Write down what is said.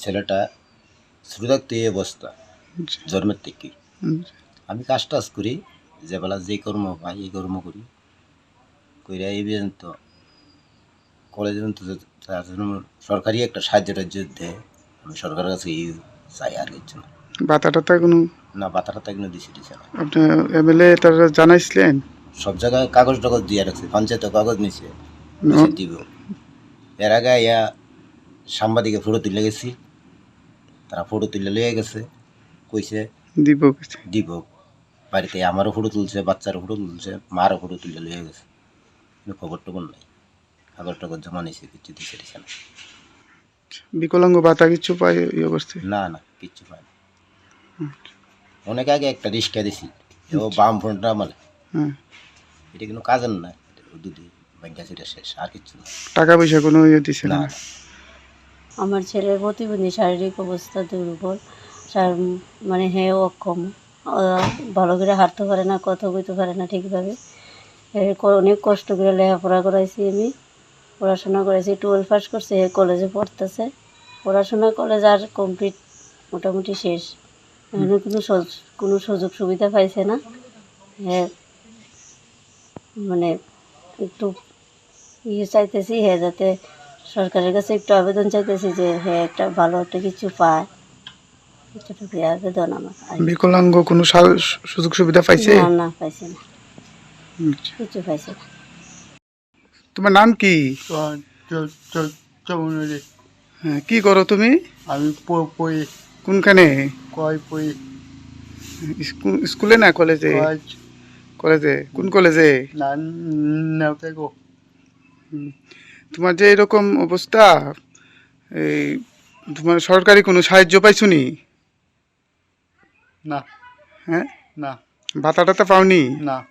ছেলেটা ছোটো থাকতে এই অবস্থা আচ্ছা, জন্মের থেকে। আমি কাজ টাজ করি যে বেলা যে কর্ম পাই এই কর্ম করি। কইরা এই পর্যন্ত কলেজ পর্যন্ত সরকারি একটা সাহায্য টাহায্য দেয়। আমি সরকারের কাছে এই চাই আর কিছু না। বাতা টাতা কোনো না বাতাটা তাই কোনো দিছে দিছে না। আপনি এমএলএ তারা জানাইছিলেন? সব জায়গায় কাগজ টাগজ দিয়ে রাখছে পঞ্চায়েত কাগজ নিছে দিব। এর আগে ইয়া সাংবাদিকে ফটো তুলে গেছি। তারা ফটো তুলে লয়ে গেছে। কইছে কিছু। দিব। বাড়িতে আমারও ফটো তুলছে বাচ্চারও ফটো তুলছে মারও ফটো তুলে লয়ে গেছে। কিন্তু খবর টবর নাই। কাগজ টাগজ জমা নিছে কিছু দিছে দিছে না। বিকলাঙ্গ ভাতা কিছু পাই এই অবস্থায়? না না কিচ্ছু পায় না। অনেক আগে একটা রিক্সা দিছি। ও বাম ফোনটা আমার হ্যাঁ। এটা কোনো কাজের না। দুদি ব্যাংকা সেটা শেষ আর কিছু না। টাকা পয়সা কোনো ইয়ে দিছে না। আমার ছেলের প্রতিবন্ধী শারীরিক অবস্থা দুর্বল মানে হে অক্ষম। ভালো করে হাঁটতে পারে না, কথা বলতে পারে না ঠিকভাবে। অনেক কষ্ট করে লেখাপড়া করাইছি আমি। পড়াশোনা করেছি টুয়েলভ পাস করছে কলেজে পড়তেছে। পড়াশোনা কলেজ আর কমপ্লিট মোটামুটি শেষ। এখানে কোনো কোনো সুযোগ সুবিধা পাইছে না। হ্যাঁ মানে একটু ইয়ে চাইতেছি হ্যাঁ যাতে সরকারের কাছে একটু আবেদন চাইতেছি যে হ্যাঁ একটা ভালো একটা কিছু পায়। আবেদন আমার বিকলাঙ্গ কোনো সুযোগ সুবিধা পাইছে? না না পাইছে না। আচ্ছা। কিছু পাইছে না। তোমার নাম কি? হ্যাঁ কি করো তুমি? আমি পই কোনখানে? কয় স্কু- স্কুলে না কলেজে? কলেজে। কোন কলেজে? না তোমার যে এরকম অবস্থা এই তোমার সরকারি কোনো সাহায্য পাইছো নি? না। হ্যাঁ? না। ভাতাটা তো পাওনি? না।